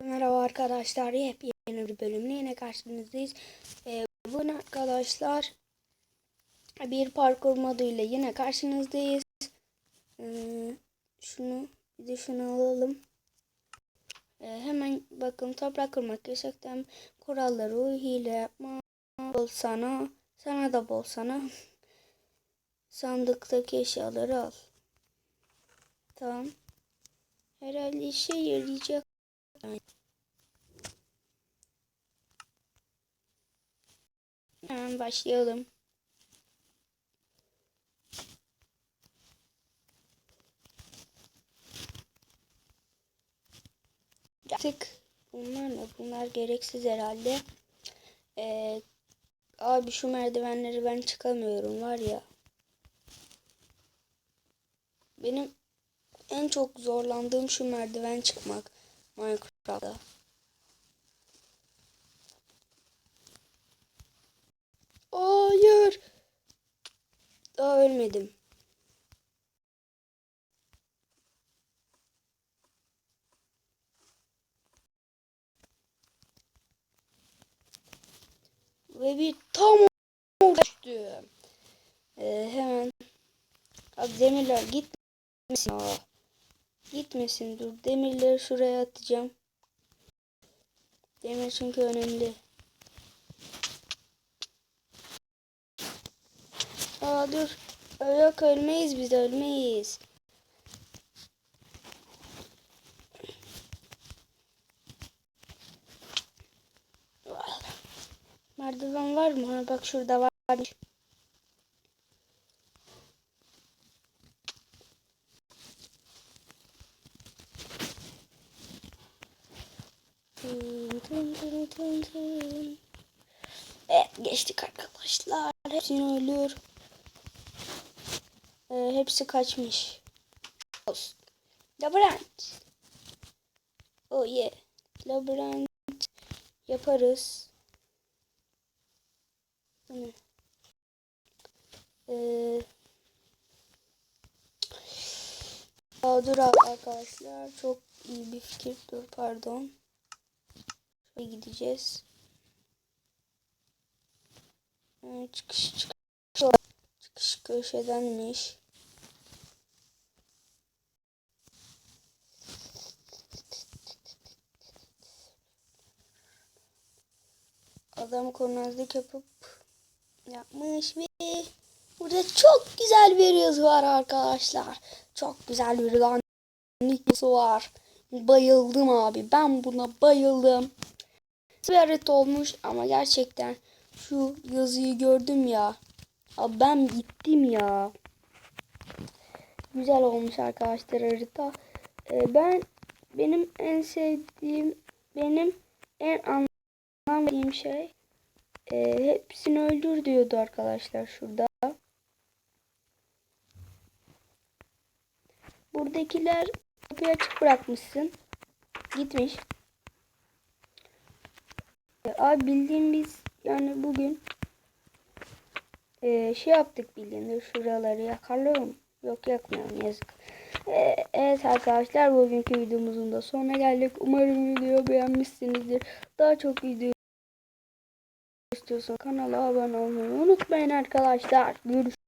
Merhaba arkadaşlar. Yepyeni bir bölümle yine karşınızdayız. Ee, bugün arkadaşlar bir parkur moduyla yine karşınızdayız. Ee, şunu bir de şunu alalım. Ee, hemen bakın toprak kırmak yasaktan kuralları hile yapma bol sana sana da bol sana sandıktaki eşyaları al. Tamam. Herhalde işe yarayacak. Hemen başlayalım. Artık bunlar ne? Bunlar gereksiz herhalde. Ee, abi şu merdivenleri ben çıkamıyorum var ya. Benim en çok zorlandığım şu merdiven çıkmak Minecraft'ta. Hayır. Daha ölmedim. Ve bir tam düştü. Ee, hemen Abi demirler gitmesin. Aa, gitmesin dur. Demirleri şuraya atacağım. Demir çünkü önemli. Aa dur. Yok ölmeyiz biz ölmeyiz. Merdiven var mı? Bak şurada varmış. Evet geçtik arkadaşlar. Hepsini ölüyor. Ee, hepsi kaçmış. Olsun. Labirent. Oh yeah. Labirent yaparız. Ne? Ee, dur arkadaşlar. Çok iyi bir fikir. Dur pardon. Şöyle gideceğiz. Ee, çıkış çıkış. Çıkış köşedenmiş. Adam kurnazlık yapıp yapmış ve burada çok güzel bir yazı var arkadaşlar. Çok güzel bir lanet yazı var. Bayıldım abi. Ben buna bayıldım. Harita olmuş ama gerçekten şu yazıyı gördüm ya. Abi ben gittim ya. Güzel olmuş arkadaşlar harita. Ee, ben benim en sevdiğim benim en anlamadığım şey e, hepsini öldür diyordu arkadaşlar şurada. Buradakiler kapıyı açık bırakmışsın. Gitmiş. Abi bildiğim biz yani bugün e, şey yaptık bildiğinde şuraları yakalım. Yok yakmıyorum yazık. E, evet arkadaşlar bugünkü videomuzun da sonuna geldik. Umarım videoyu beğenmişsinizdir. Daha çok video istiyorsan kanala abone olmayı unutmayın arkadaşlar. Görüşürüz.